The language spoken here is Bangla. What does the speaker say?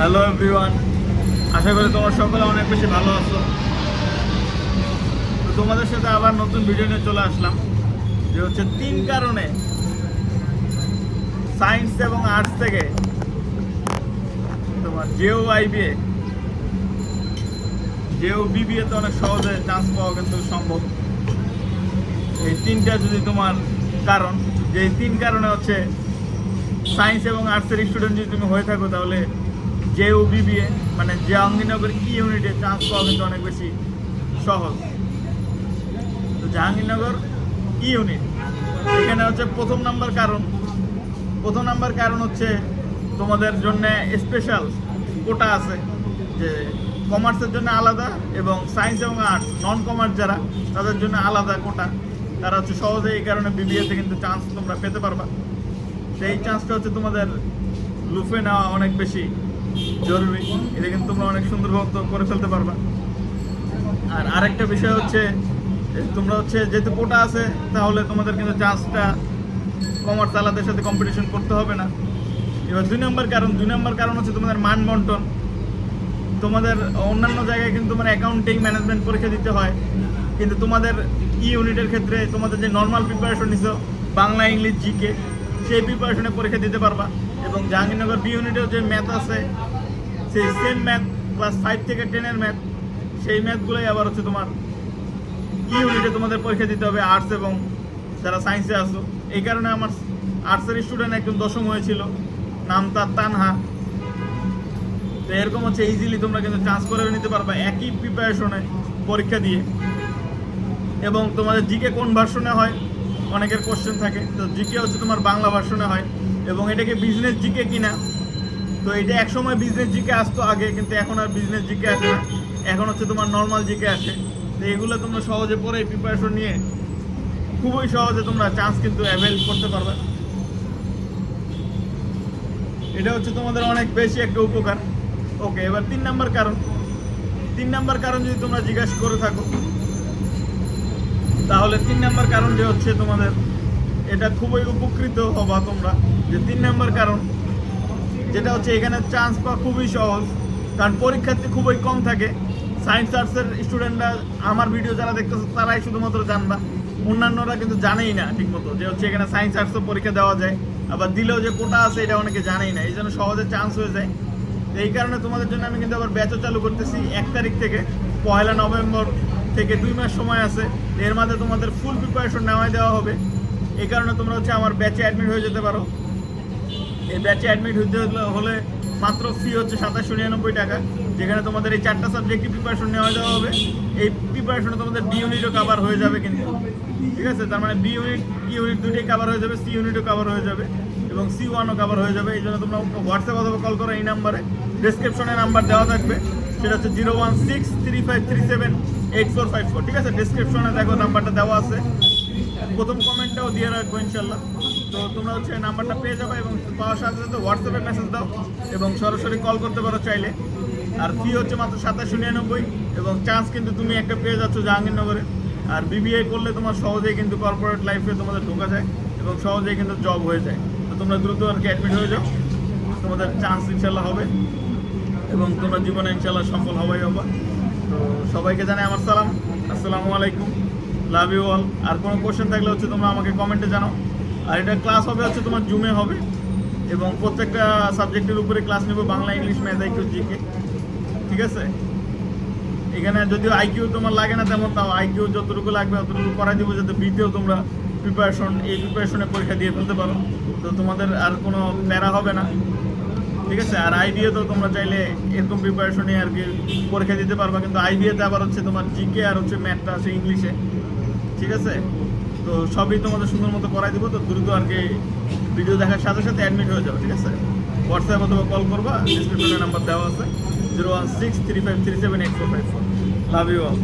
হ্যালো এভরিওয়ান আশা করি তোমার সকলে অনেক বেশি ভালো আছো। তো তোমাদের সাথে আবার নতুন ভিডিও নিয়ে চলে আসলাম, যে হচ্ছে তিন কারণে সায়েন্স এবং আর্টস থেকে তোমার জেও আইবিএ জেও বিবিএ তো অনেক সহজে চান্স পাওয়া কিন্তু সম্ভব। এই তিনটা যদি তোমার কারণ, যে তিন কারণে হচ্ছে সায়েন্স এবং আর্টসের স্টুডেন্ট যদি তুমি হয়ে থাকো, তাহলে জেও বিবিএ মানে জাহাঙ্গীরনগর ই ইউনিটে চান্স পাওয়া কিন্তু অনেক বেশি সহজ। তো জাহাঙ্গীরনগর ই ইউনিট এখানে হচ্ছে প্রথম নাম্বার কারণ। প্রথম নাম্বার কারণ হচ্ছে তোমাদের জন্য স্পেশাল কোটা আছে যে কমার্সের জন্য আলাদা এবং সায়েন্স এবং আর্টস নন কমার্স যারা, তাদের জন্য আলাদা কোটা। তারা হচ্ছে সহজে এই কারণে বিবিএতে কিন্তু চান্স তোমরা পেতে পারবা। সেই চান্সটা হচ্ছে তোমাদের লুফে নেওয়া অনেক বেশি জরুরি। এটা কিন্তু তোমরা অনেক সুন্দরভাবে করে ফেলতে পারবা। আর আরেকটা বিষয় হচ্ছে তোমরা হচ্ছে যেহেতু কোটা আছে, তাহলে তোমাদের কিন্তু চান্সটা কমার্স আলাদের সাথে কম্পিটিশন করতে হবে না। এবার দুই নম্বর কারণ, দুই নম্বর কারণ হচ্ছে তোমাদের মান বন্টন তোমাদের অন্যান্য জায়গায় কিন্তু তোমার অ্যাকাউন্টিং ম্যানেজমেন্ট পরীক্ষা দিতে হয়। কিন্তু তোমাদের ই ইউনিটের ক্ষেত্রে তোমাদের যে নর্মাল প্রিপারেশন নিছো, বাংলা, ইংলিশ জিকে সেই প্রিপারেশনে পরীক্ষা দিতে পারবা। এবং জাহাঙ্গীরনগর বি ইউনিটেও যে ম্যাথ আছে, সেই সেম ম্যাথ ক্লাস ফাইভ থেকে টেনের ম্যাথ সেই ম্যাথগুলোই আবার হচ্ছে তোমার ই ইউনিটে তোমাদের পরীক্ষা দিতে হবে আর্টস এবং যারা সায়েন্সে আসো এই কারণে আমার আর্টসের স্টুডেন্ট একজন দশম হয়েছিল, নাম তার তানহা। তো এরকম হচ্ছে ইজিলি তোমরা কিন্তু চান্স করে নিতে পারবা একই প্রিপারেশনে পরীক্ষা দিয়ে। এবং তোমাদের জিকে কোন ভার্সনে হয় অনেকের কোশ্চেন থাকে। তো জিকে হচ্ছে তোমার বাংলা ভার্সনে হয় এবং এটাকে বিজনেস জিকে কিনা, তো এটা একসময় বিজনেস জিকে আসতো আগে, কিন্তু এখন আর বিজনেস জিকে আসে না। এখন হচ্ছে তোমার নর্মাল জিকে আসে। তো এগুলো তোমরা সহজে পরে প্রিপারেশন নিয়ে খুবই সহজে তোমরা চান্স কিন্তু অ্যাভেল করতে পারবে। এটা হচ্ছে তোমাদের অনেক বেশি একটা উপকার। ওকে এবার তিন নাম্বার কারণ। তিন নাম্বার কারণ যদি তোমরা জিজ্ঞাসা করে থাকো তাহলে তিন নাম্বার কারণ যে হচ্ছে তোমাদের, এটা খুবই উপকৃত হবা তোমরা। যে তিন নাম্বার কারণ, যেটা হচ্ছে এখানে চান্স পাওয়া খুবই সহজ, কারণ পরীক্ষার্থী খুবই কম থাকে। সায়েন্স আর্টসের স্টুডেন্টরা আমার ভিডিও যারা দেখতেছে, তারাই শুধুমাত্র জানবা। অন্যান্যরা কিন্তু জানেই না ঠিকমতো, যে হচ্ছে এখানে সায়েন্স আর্টসও পরীক্ষা দেওয়া যায়, আবার দিলেও যে কোটা আছে, এটা অনেকে জানেই না এই জন্য সহজে চান্স হয়ে যায়। এই কারণে তোমাদের জন্য আমি কিন্তু আবার ব্যাচও চালু করতেছি, এক তারিখ থেকে, পয়লা নভেম্বর। থেকে দুই মাস সময় আছে, এর মধ্যে তোমাদের ফুল প্রিপারেশন নেওয়াই দেওয়া হবে। এই কারণে তোমরা হচ্ছে আমার ব্যাচে অ্যাডমিট হয়ে যেতে পারো। এই ব্যাচে অ্যাডমিট হতে হলে- হলে মাত্র ফি হচ্ছে সাতাশশো নিরানব্বই টাকা, যেখানে তোমাদের এই চারটা সাবজেক্টে প্রিপারেশন নেওয়া দেওয়া হবে। এই প্রিপারেশনে তোমাদের বি ইউনিটও কাভার হয়ে যাবে কিন্তু। ঠিক আছে? তার মানে বি ইউনিট ই ইউনিট দুটোই কাভার হয়ে যাবে সি ইউনিটও কাভার হয়ে যাবে, এবং সি ওয়ানও কাভার হয়ে যাবে। এই জন্য তোমরা হোয়াটসঅ্যাপ অথবা কল করো এই নাম্বারে। ডিসক্রিপশনে নাম্বার দেওয়া থাকবে। সেটা হচ্ছে zero one six three five three seven eight four five four. ঠিক আছে? ডিসক্রিপশনে দেখো নাম্বারটা দেওয়া আছে। প্রথম কমেন্টটাও দিয়ে রাখব ইনশাল্লাহ তো তোমরা হচ্ছে নাম্বারটা পেয়ে যাবে এবং পাওয়ার সাথে সাথে হোয়াটসঅ্যাপে মেসেজ দাও এবং সরাসরি কল করতে পারো চাইলে। আর ফি হচ্ছে মাত্র সাতাশশো নিরানব্বই এবং চান্স কিন্তু তুমি একটা পেয়ে যাচ্ছ জাহাঙ্গীরনগরে। আর বিবিএ করলে তোমার সহজেই কিন্তু কর্পোরেট লাইফে তোমাদের ঢোকা যায় এবং সহজেই কিন্তু জব হয়ে যায়। তো তোমরা দ্রুত আর কি অ্যাডমিট হয়ে যাও। তোমাদের চান্স ইনশাল্লাহ হবে। এবং তোমরা জীবনে ইনশাল্লাহ সফল হবাই হবা। তো সবাইকে জানাই আমার সালাম। আসসালামু আলাইকুম। লাভ ইউ অল আর কোনো কোশ্চেন থাকলে হচ্ছে তোমরা আমাকে কমেন্টে জানাও। আর এটা ক্লাস হবে হচ্ছে তোমার জুমে হবে। এবং প্রত্যেকটা সাবজেক্টের উপরে ক্লাস নেব Bangla English math IQ GK ঠিক আছে? এখানে যদিও আইকিউ তোমার লাগে না তেমন, তাও আইকিউ যতটুকু লাগবে অতটুকু করাই দিব যাতে বিতেও তোমরা প্রিপারেশন এই প্রিপারেশনে পরীক্ষা দিয়ে ফেলতে পারো। তো তোমাদের আর কোনো প্যারা হবে না। ঠিক আছে? আর আইবিএ তো তোমরা চাইলে এরকম প্রিপারেশনে আর কি পরীক্ষা দিতে পারবা, কিন্তু আইবিএতে আবার হচ্ছে তোমার জিকে আর হচ্ছে ম্যাথটা আছে ইংলিশে ঠিক আছে? তো সবই তোমাদের সুন্দর মতো করাই দিব, তো দ্রুত আর কি ভিডিও দেখার সাথে সাথে অ্যাডমিট হয়ে যাবে, ঠিক আছে? হোয়াটসঅ্যাপ অথবা কল করবা ডিসক্রিপশনে নাম্বার দেওয়া আছে zero one six three five three seven eight four five four love you all